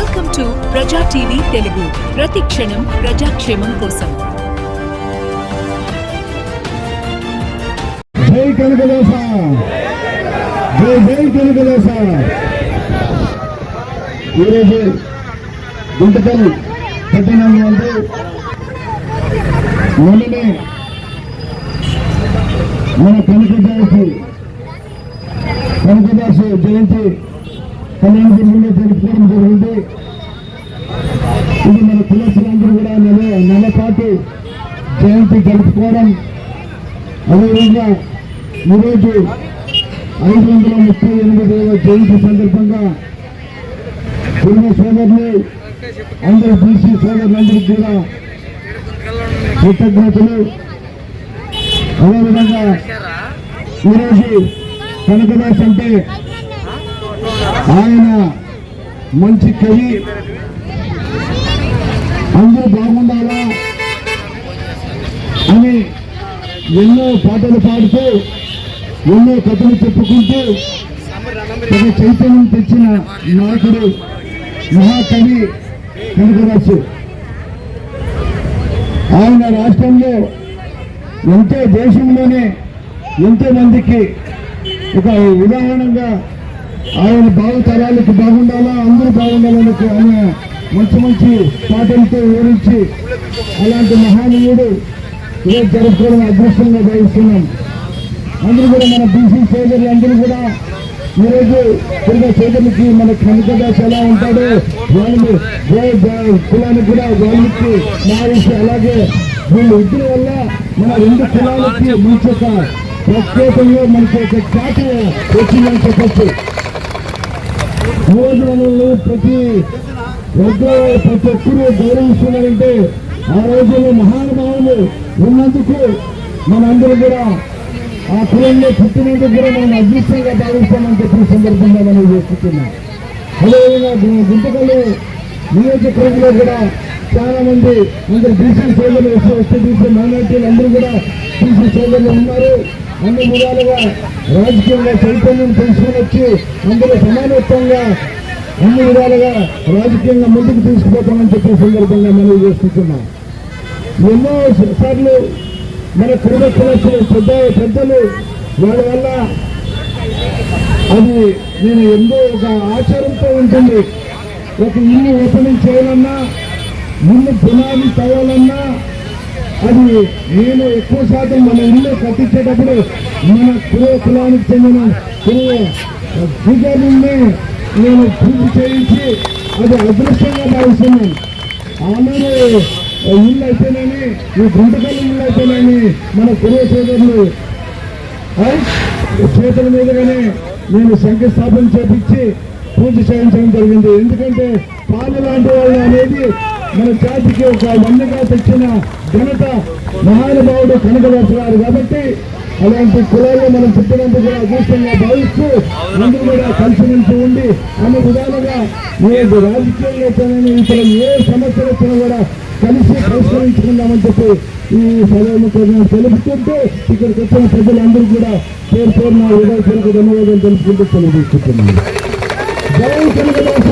Welcome to Praja TV Telugu ప్రతి క్షణం ప్రజాక్షేమం కోసం జై కనకదాస జై జై కనకదాస ఈరోజు గుంటకల్ పట్టణంలో అంటే మొన్ననే మన కనకదాసు కనకదాసు జయంతి కళ్యాణదుర్గంలో జరుపుకోవడం జరిగింది ఇది మన పిల్లలందరూ కూడా నెల నెల పాటు జయంతి జరుపుకోవడం అదేవిధంగా ఈరోజు ఐదు వందల ముప్పై ఎనిమిదవ జయంతి సందర్భంగా కుటుంబ సోదరులు అందరు బీసీ సోదరులందరికీ కూడా కృతజ్ఞతలు. అదేవిధంగా ఈరోజు కనకదాస్ అంటే ఆయన మంచి కవి అందరూ బాగుండాలా? అని ఎన్నో పాటలు పాడుతూ ఎన్నో కథలు చెప్పుకుంటూ తన చైతన్యం తెచ్చిన నాయకుడు మహాకవి కనకదాసు. ఆయన రాష్ట్రంలో ఎంతో దేశంలోనే ఎంతో మందికి ఒక ఉదాహరణగా ఆయన భావితరాలకు బాగుండాలా? అందరూ బాగుండాలని ఆయన మంచి మంచి పాటలతో వివరించి అలాంటి మహానీయుడు ఏ జరుపుకోవడం అదృష్టంగా భావిస్తున్నాం. అందరూ కూడా మన బీసీ సోదరులు అందరూ కూడా ఈరోజు తిరిగే సోదరులకి మన కనకదాస్ ఎలా ఉంటాడో వాళ్ళు జై- కులానికి కూడా వాళ్ళకి మారిసి అలాగే వీళ్ళు ఇద్దరి వల్ల మన రెండు కులాలకి మంచి ఒక ప్రత్యేకంగా మనకి ఒక ఖ్యాతి వచ్చిందని చెప్పచ్చు. రోజు ప్రతి ఒక్కరు ప్రతి ఒక్కరు గౌరవిస్తున్నారంటే ఆ రోజుల్లో మహానుభావులు ఉన్నందుకు మనందరూ కూడా ఆ కులంలో పుట్టినందుకు కూడా మనం అదృష్టంగా భావిస్తామని చెప్పిన సందర్భంగా మనం చేసుకుంటున్నాం అదేవిధంగా గుంతకల్లు నియోజకవర్గంలో కూడా చాలా మంది అందరు బీసీ సోదరులు ఎస్సీ వస్తే బీసీ మైనార్టీలు అందరూ కూడా బీసీ సోదరులు ఉన్నారు. అన్ని విధాలుగా రాజకీయంగా చైతన్యం తీసుకుని వచ్చి అందరూ సమానత్వంగా అన్ని విధాలుగా రాజకీయంగా ముందుకు తీసుకుపోతామని చెప్పిన సందర్భంగా మనం చేసుకుంటున్నాం ఎన్నో సార్లు మన కుటుంబ పెద్ద పెద్దలు వాళ్ళ వల్ల అది నేను ఎంతో ఒక ఆచారంతో ఉంటుంది. ఒక ఇల్లు ఓపెనింగ్ చేయాలన్నా ఇల్లు పునాది తవ్వాలన్నా అది నేను ఎక్కువ శాతం మన ఇల్లు కట్టించేటప్పుడు మన కురో కులానికి చెందిన కుల పూజారుల్ని నేను పూజ చేయించి అది అదృష్టంగా భావిస్తున్నాను. ఆమెను ఇల్లు అయితేనేమి ఈ గుంటకల్లి ఇల్లు అయితేనేమి మన కురో సోదరులు చేతుల మీదుగానే నేను శంకుస్థాపన చేపించి పూజ చేయించడం జరిగింది. ఎందుకంటే పాలు లాంటి వాళ్ళు అనేది మన జాతికి ఒక వన్నగా తెచ్చిన ఘనత మహానుభావుడు కనకదాసు కాబట్టి అలాంటి కులాల్లో మనం పుట్టినందుకు కూడా అదృష్టంగా భావిస్తూ అందరూ కూడా కలిసి కలిసిమెలిసి ఉండి అన్న విధాలుగా ఏది రాజకీయంలో అయితేనేమి ఇతర ఏ సమస్య వచ్చినా కూడా కలిసి పరిష్కరించుకుందామని చెప్పి ఈ సభను తెలుపుకుంటూ ఇక్కడికి వచ్చిన ప్రజలందరూ కూడా పేరు పేరు నా హృదయపూర్వక ధన్యవాదాలు తెలుసుకుంటూ తెలియజేస్తున్నాను జై కనకదాస!